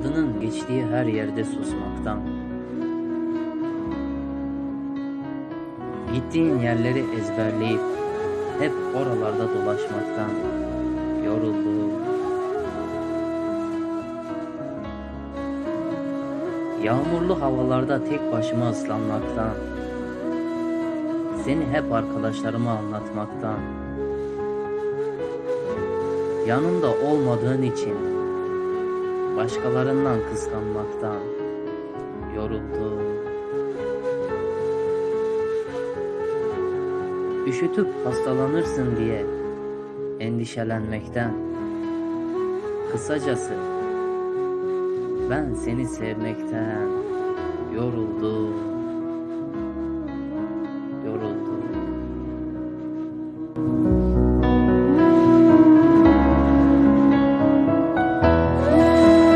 Adının geçtiği her yerde susmaktan. Gittiğin yerleri ezberleyip hep oralarda dolaşmaktan yoruldum. Yağmurlu havalarda tek başıma ıslanmaktan, seni hep arkadaşlarıma anlatmaktan, yanımda olmadığın için başkalarından kıskanmaktan yoruldum. Üşütüp hastalanırsın diye endişelenmekten, kısacası ben seni sevmekten.